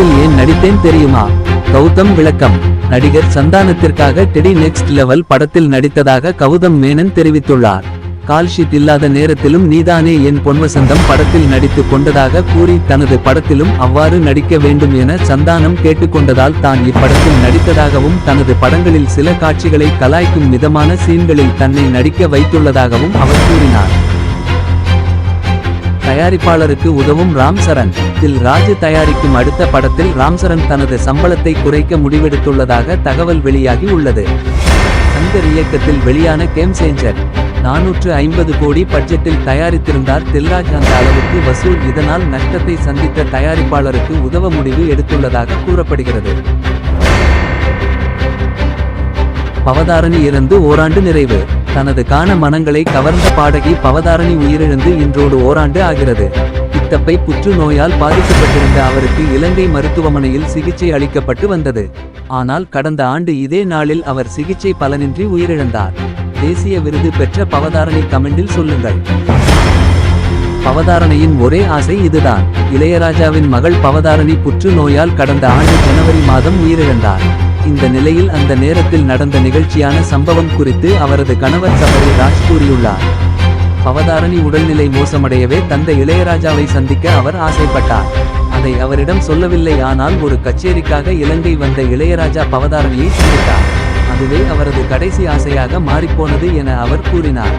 படத்தில் ஏன் நடித்தேன் தெரியுமா? கௌதம் விளக்கம். நடிகர் சந்தானத்திற்காக டெடி நெக்ஸ்ட் லெவல் படத்தில் நடித்ததாக கௌதம் மேனன் தெரிவித்துள்ளார். கால்ஷீட் இல்லாத நேரத்திலும் நீதானே என் பொன்வசந்தம் படத்தில் நடித்து கொண்டதாக கூறி தனது படத்திலும் அவ்வாறு நடிக்க வேண்டும் என சந்தானம் கேட்டுக்கொண்டதால் தான் இப்படத்தில் நடித்ததாகவும் தனது படங்களில் சில காட்சிகளை கலாய்க்கும் விதமான சீன்களில் தன்னை நடிக்க வைத்துள்ளதாகவும் அவர் கூறினார். தயாரிப்பாளருக்கு உதவும் ராம் சரண். தில் ராஜு தயாரிக்கும் அடுத்த படத்தில் ராம் சரண் தனது சம்பளத்தை குறைக்க முடிவெடுத்துள்ளதாக தகவல் வெளியாகி உள்ளது. சங்கர் இயக்கத்தில் வெளியான கேம் சேஞ்சர் நானூற்று ஐம்பது கோடி பட்ஜெட்டில் தயாரித்திருந்தார் தில்ராஜ் அந்த அளவுக்கு வசூல் இதனால் நஷ்டத்தை சந்தித்த தயாரிப்பாளருக்கு உதவ முடிவு எடுத்துள்ளதாக கூறப்படுகிறது. பவதாரணி இறந்து ஓராண்டு நிறைவு. தனது காண மனங்களை கவர்ந்த பாடகி பவதாரணி உயிரிழந்து இன்றோடு ஓராண்டு ஆகிறது. இத்தப்பை புற்றுநோயால் பாதிக்கப்பட்டிருந்த அவருக்கு இலங்கை மருத்துவமனையில் சிகிச்சை அளிக்கப்பட்டு வந்தது. ஆனால் கடந்த ஆண்டு இதே நாளில் அவர் சிகிச்சை பலனின்றி உயிரிழந்தார். தேசிய விருது பெற்ற பவதாரணி கமெண்டில் சொல்லுங்கள். பவதாரணையின் ஒரே ஆசை இதுதான். இளையராஜாவின் மகள் பவதாரணி புற்றுநோயால் கடந்த ஆண்டு ஜனவரி மாதம் உயிரிழந்தார். இந்த நிலையில் அந்த நேரத்தில் நடந்த நிகழ்ச்சியான சம்பவம் குறித்து அவரது கணவர் சபரி ராஜ் கூறியுள்ளார். பவதாரணி உடல்நிலை மோசமடையவே தந்த இளையராஜாவை சந்திக்க அவர் ஆசைப்பட்டார். அதை அவரிடம் சொல்லவில்லை ஆனால் ஒரு கச்சேரிக்காக இலங்கை வந்த இளையராஜா பவதாரணியை சந்தித்தார். அதுவே அவரது கடைசி ஆசையாக மாறிப்போனது என அவர் கூறினார்.